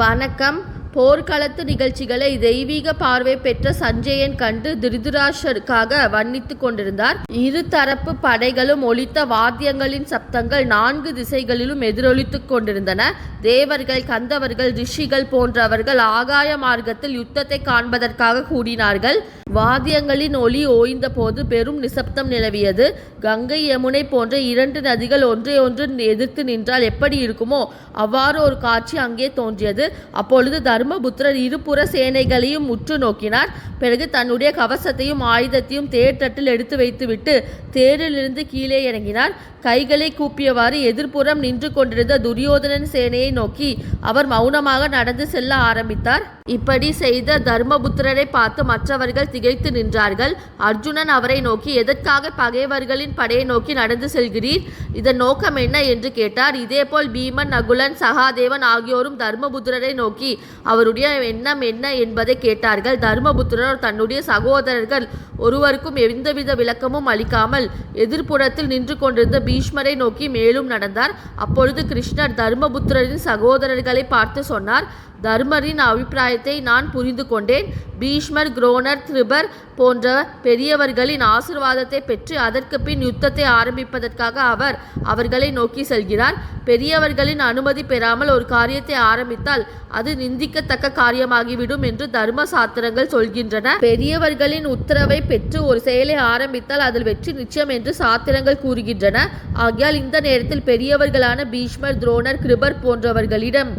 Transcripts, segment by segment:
வணக்கம். போர்க்களத்து நிகழ்ச்சிகளை தெய்வீக பார்வை பெற்ற சஞ்சயன் கண்டு திருதுராஷருக்காக வர்ணித்துக் கொண்டிருந்தார். இரு தரப்பு படைகளும் ஒலித்த வாத்தியங்களின் சப்தங்கள் நான்கு திசைகளிலும் எதிரொலித்துக் கொண்டிருந்தன. தேவர்கள் கந்தவர்கள் ரிஷிகள் போன்றவர்கள் ஆகாய மார்க்கத்தில் யுத்தத்தை காண்பதற்காக கூடினார்கள். வாத்தியங்களின் ஒலி ஓய்ந்த போது பெரும் நிசப்தம் நிலவியது. கங்கை யமுனை போன்ற இரண்டு நதிகள் ஒன்றை ஒன்று எதிர்த்து நின்றால் எப்படி இருக்குமோ அவ்வாறு ஒரு காட்சி அங்கே தோன்றியது. அப்பொழுது தர்மபுத்திரர் இருபுற சேனைகளையும் உற்று நோக்கினார். பிறகு தன்னுடைய கவசத்தையும் ஆயுதத்தையும் தேர்தட்டில் எடுத்து வைத்துவிட்டு தேரிலிருந்து கீழே இறங்கினார். கைகளை கூப்பியவாறு எதிர்ப்புறம் நின்று கொண்டிருந்த துரியோதனன் சேனையை நோக்கி அவர் மௌனமாக நடந்து செல்ல ஆரம்பித்தார். இப்படி செய்த தர்மபுத்திரரை பார்த்து மற்றவர்கள் திகைத்து நின்றார்கள். அர்ஜுனன் அவரை நோக்கி எதற்காக பகைவர்களின் படையை நோக்கி நடந்து செல்கிறீர்? இதன் நோக்கம் என்ன? என்று கேட்டார். இதேபோல் பீமன் நகுலன் சகாதேவன் ஆகியோரும் தர்மபுத்திரரை நோக்கி அவருடைய எண்ணம் என்ன? என்பதை கேட்டார்கள். தர்மபுத்திரர் தன்னுடைய சகோதரர்கள் ஒருவருக்கும் எந்தவித விளக்கமும் அளிக்காமல் எதிர்ப்புறத்தில் நின்று கொண்டிருந்த பீஷ்மரை நோக்கி மேலும் நடந்தார். அப்பொழுது கிருஷ்ணர் தர்மபுத்திரரின் சகோதரர்களை பார்த்து சொன்னார் தர்மரின் அபிப்பிராயத்தை நான் புரிந்து கொண்டேன். பீஷ்மர் குரோனர் திரிபர் போன்ற பெரியவர்களின் ஆசிர்வாதத்தை பெற்று அதற்கு பின் யுத்தத்தை ஆரம்பிப்பதற்காக அவர் அவர்களை நோக்கி செல்கிறார். பெரியவர்களின் அனுமதி பெறாமல் ஒரு காரியத்தை ஆரம்பித்தால் அது நிந்திக்கத்தக்க காரியமாகிவிடும் என்று தர்ம சாத்திரங்கள் சொல்கின்றன. பெரியவர்களின் உத்தரவை பெற்று ஒரு செயலை ஆரம்பித்தால் அதில் வெற்றி நிச்சயம் என்று சாத்திரங்கள் கூறுகின்றன. ஆகையால் இந்த நேரத்தில் பெரியவர்களான பீஷ்மர் துரோணர் கிருபர் போன்றவர்களிடம்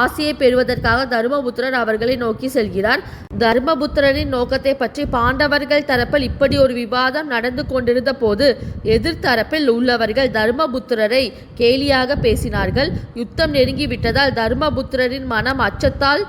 ஆசையை பெறுவதற்காக தர்மபுத்திரர் அவர்களை நோக்கி செல்கிறார். தர்மபுத்திரரின் நோக்கத்தை பற்றி பாண்டவர்கள் தரப்பில் இப்படி ஒரு விவாதம் நடந்து கொண்டிருந்த போது எதிர்த்தரப்பில் உள்ளவர்கள் தர்மபுத்திரரை கேலியாக பேசினார்கள். யுத்தம் நெருங்கிவிட்டதால் தர்மபுத்திரரின் மனம் அச்சத்தால்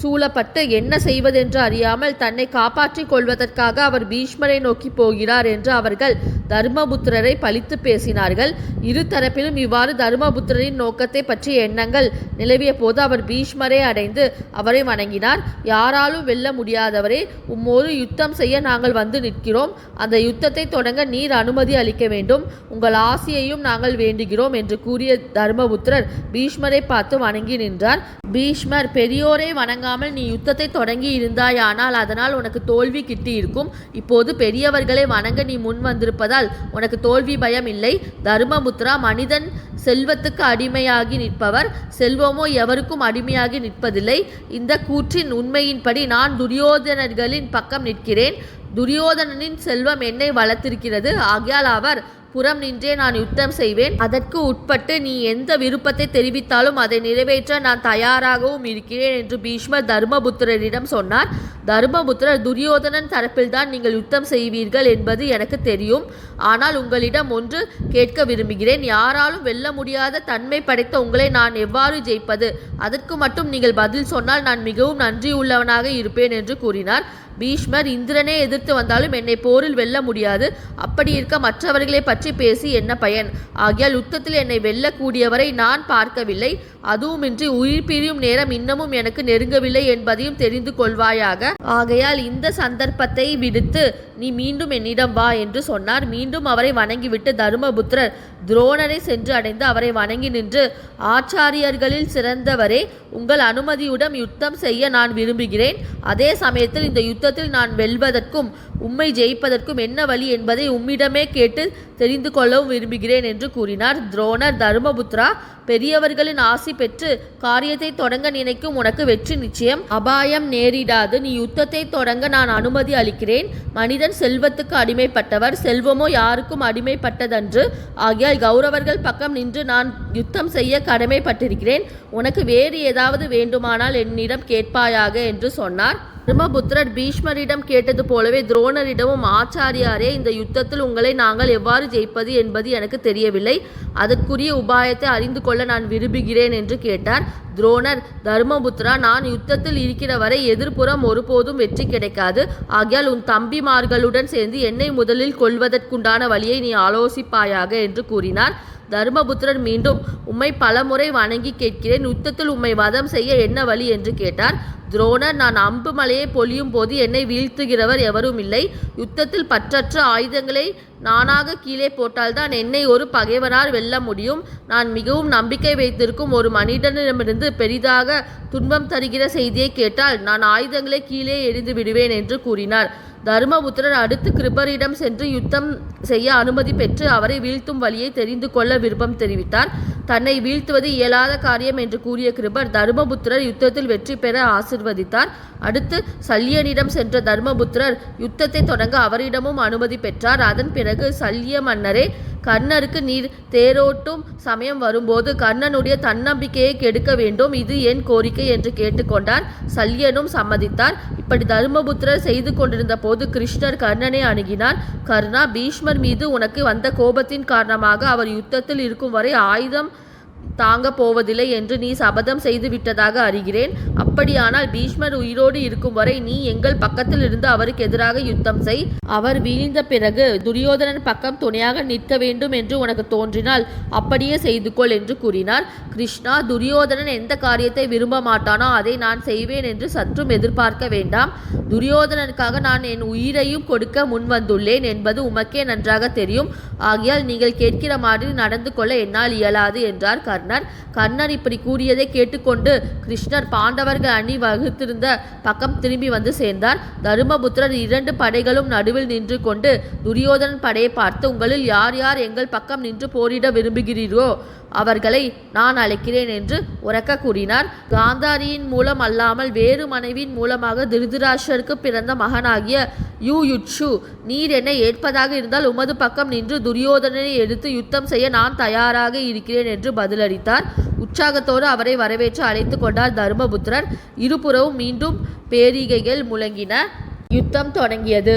சூழப்பட்டு என்ன செய்வதென்று அறியாமல் தன்னை காப்பாற்றிக் கொள்வதற்காக அவர் பீஷ்மரை நோக்கி போகிறார் என்று அவர்கள் தர்மபுத்திரரை பழித்து பேசினார்கள். இரு தரப்பிலும் இவ்வாறு தர்மபுத்திரரின் நோக்கத்தை பற்றிய எண்ணங்கள் நிலவிய போது அவர் பீஷ்மரை அடைந்து அவரை வணங்கினார். யாராலும் வெல்ல முடியாதவரே உம்மோடு யுத்தம் செய்ய நாங்கள் வந்து நிற்கிறோம். அந்த யுத்தத்தை தொடங்க நீர் அனுமதி அளிக்க வேண்டும். உங்கள் ஆசையையும் நாங்கள் வேண்டுகிறோம் என்று கூறிய தர்மபுத்திரர் பீஷ்மரை பார்த்து வணங்கி நின்றார். பீஷ்மர் பெரியோரை வணங்காமல் நீ யுத்தத்தை தொடங்கி இருந்தாயானால் அதனால் உனக்கு தோல்வி கிட்டி இருக்கும் இப்போது பெரியவர்களை வணங்க நீ முன் வந்திருப்பதால் உனக்கு தோல்வி பயம் இல்லை தர்மபுத்திரா மனிதன் செல்வத்துக்கு அடிமையாகி நிற்பவர். செல்வமோ எவருக்கும் அடிமையாகி நிற்பதில்லை. இந்த கூற்றின் உண்மையின்படி நான் துரியோதனர்களின் பக்கம் நிற்கிறேன். துரியோதனனின் செல்வம் என்னை வளர்த்திருக்கிறது. ஆகையால் அவர் புறம் நின்றே நான் யுத்தம் செய்வேன். அதற்கு உட்பட்டு நீ எந்த விருப்பத்தை தெரிவித்தாலும் அதை நிறைவேற்ற நான் தயாராகவும் இருக்கிறேன் என்று பீஷ்மர் தர்மபுத்திரரிடம் சொன்னார். தர்மபுத்திரர் துரியோதனன் தரப்பில்தான் நீங்கள் யுத்தம் செய்வீர்கள் என்பது எனக்கு தெரியும். ஆனால் உங்களிடம் ஒன்று கேட்க விரும்புகிறேன். யாராலும் வெல்ல முடியாத தன்மை படைத்த உங்களை நான் எவ்வாறு ஜெயிப்பது? அதற்கு மட்டும் நீங்கள் பதில் சொன்னால் நான் மிகவும் நன்றியுள்ளவனாக இருப்பேன் என்று கூறினார். பீஷ்மர் இந்திரனே எதிர்த்து வந்தாலும் என்னை போரில் வெல்ல முடியாது. அப்படி இருக்க மற்றவர்களை பற்றி பேசி என்ன பயன்? ஆகையால் யுத்தத்தில் என்னை வெல்லக்கூடியவரை நான் பார்க்கவில்லை. அதுவுமின்றி உயிர் பிரியும் நேரம் இன்னமும் எனக்கு நெருங்கவில்லை என்பதையும் தெரிந்து கொள்வாயாக. ஆகையால் இந்த சந்தர்ப்பத்தை விடுத்து நீ மீண்டும் என்னிடம் வா என்று சொன்னார். மீண்டும் அவரை வணங்கிவிட்டு தருமபுத்திரர் துரோணரை சென்று அடைந்து அவரை வணங்கி நின்று ஆச்சாரியர்களில் சிறந்தவரே உங்கள் அனுமதியுடன் யுத்தம் செய்ய நான் விரும்புகிறேன். அதே சமயத்தில் இந்த யுத்தத்தில் நான் வெல்வதற்கும் உம்மை ஜெயிப்பதற்கும் என்ன வழி என்பதை உம்மிடமே கேட்டு தெரிந்து கொள்ளவும் விரும்புகிறேன் என்று கூறினார். துரோணர் தருமபுத்ரா பெரியவர்களின் ஆசி பெற்று காரியத்தை தொடங்க நினைக்கும் உனக்கு வெற்றி நிச்சயம். அபாயம் நேரிடாது. நீ யுத்தத்தை தொடங்க நான் அனுமதி அளிக்கிறேன். மனிதன் செல்வத்துக்கு அடிமைப்பட்டவர். செல்வமோ யாருக்கும் அடிமைப்பட்டதன்று. ஆகியால் கௌரவர்கள் பக்கம் நின்று நான் யுத்தம் செய்ய கடமைப்பட்டிருக்கிறேன். உனக்கு வேறு ஏதாவது வேண்டுமானால் என்னிடம் கேட்பாயாக என்று சொன்னார். தர்மபுத்திரர் பீஷ்மரிடம் கேட்டது போலவே துரோணரிடமும் ஆச்சாரியாரே இந்த யுத்தத்தில் உங்களை நாங்கள் எவ்வாறு ஜெயிப்பது என்பது எனக்கு தெரியவில்லை. அதற்குரிய உபாயத்தை அறிந்து கொள்ள நான் விரும்புகிறேன் என்று கேட்டார். துரோணர் தர்மபுத்திரா நான் யுத்தத்தில் இருக்கிற வரை எதிர்ப்புறம் ஒருபோதும் வெற்றி கிடைக்காது. ஆகையால் உன் தம்பிமார்களுடன் சேர்ந்து என்னை முதலில் கொள்வதற்குண்டான வழியை நீ ஆலோசிப்பாயாக என்று கூறினார். தர்மபுத்திரன் மீண்டும் உம்மை பலமுறை வணங்கி கேட்கிறேன். யுத்தத்தில் உம்மை வதம் செய்ய என்ன வழி? என்று கேட்டார். துரோணர் நான் அம்பு மலையை பொழியும் போது என்னை வீழ்த்துகிறவர் எவரும் இல்லை. யுத்தத்தில் பற்றற்ற ஆயுதங்களை நானாக கீழே போட்டால்தான் என்னை ஒரு பகைவரால் வெல்ல முடியும். நான் மிகவும் நம்பிக்கை வைத்திருக்கும் ஒரு மனிதனிடமிருந்து பெரிதாக துன்பம் தருகிற செய்தியை கேட்டால் நான் ஆயுதங்களை கீழே எறிந்து விடுவேன் என்று கூறினார். தர்மபுத்திரர் அடுத்து கிருபரிடம் சென்று யுத்தம் செய்ய அனுமதி பெற்று அவரை வீழ்த்தும் வழியை தெரிந்து கொள்ள விருப்பம் தெரிவித்தார். தன்னை வீழ்த்துவது இயலாத காரியம் என்று கூறிய கிருபர் தர்மபுத்திரர் யுத்தத்தில் வெற்றி பெற ஆசிர்வதித்தார். அடுத்து சல்யனிடம் சென்ற தர்மபுத்திரர் யுத்தத்தை தொடங்க அவரிடமும் அனுமதி பெற்றார். அதன் பிறகு சல்ய மன்னரே கர்ணருக்கு நீர் தேரோட்டும் சமயம் வரும்போது கர்ணனுடைய தன்னம்பிக்கையை கெடுக்க வேண்டும். இது என் கோரிக்கை என்று கேட்டுக்கொண்டார். சல்யனும் சம்மதித்தார். இப்படி தர்மபுத்திரர் செய்து கொண்டிருந்த போது கிருஷ்ணர் கர்ணனை அணுகினார். கர்ணா பீஷ்மர் மீது உனக்கு வந்த கோபத்தின் காரணமாக அவர் யுத்தத்தில் இருக்கும் வரை ஆயுதம் தாங்க போவதில்லை என்று நீ சபதம் செய்து விட்டதாக அறிகிறேன். அப்படியானால் பீஷ்மர் உயிரோடு இருக்கும் வரை நீ எங்கள் பக்கத்தில் இருந்து அவருக்கு எதிராக யுத்தம் செய். அவர் வீழ்ந்த பிறகு துரியோதனன் பக்கம் துணையாக நிற்க வேண்டும் என்று உனக்கு தோன்றினால் அப்படியே செய்து கொள் என்று கூறினார். கிருஷ்ணா துரியோதனன் எந்த காரியத்தை விரும்ப மாட்டானோ அதை நான் செய்வேன் என்று சற்றும் எதிர்பார்க்க வேண்டாம். துரியோதனனுக்காக நான் என் உயிரையும் கொடுக்க முன்வந்துள்ளேன் என்பது உமக்கே நன்றாக தெரியும். ஆகையால் நீங்கள் கேட்கிற மாதிரி நடந்து கொள்ள என்னால் இயலாது என்றார் கர்ணர் கர்ணர் இப்படி கூறியதை கேட்டுக்கொண்டு கிருஷ்ணர் பாண்டவர்கள் அணி வகுத்திருந்த பக்கம் திரும்பி வந்து சேர்ந்தார். தருமபுத்திரர் இரண்டு படைகளும் நடுவில் நின்று கொண்டு துரியோதனன் படையை பார்த்து உங்களில் யார் யார் எங்கள் பக்கம் நின்று போரிட விரும்புகிறீரோ அவர்களை நான் அழைக்கிறேன் என்று உறக்க கூறினார். காந்தாரியின் மூலம் அல்லாமல் வேறு மனைவியின் மூலமாக திருதராஷருக்கு பிறந்த மகனாகிய யூ யுட்சு நீர் என்னை ஏற்பதாக இருந்தால் உமது பக்கம் நின்று துரியோதனனை எடுத்து யுத்தம் செய்ய நான் தயாராக இருக்கிறேன் என்று பதிலளித்தார். உற்சாகத்தோடு அவரை வரவேற்று அழைத்து கொண்டார் தர்மபுத்திரர். இருபுறவும் மீண்டும் பேரிகைகள் முழங்கின. யுத்தம் தொடங்கியது.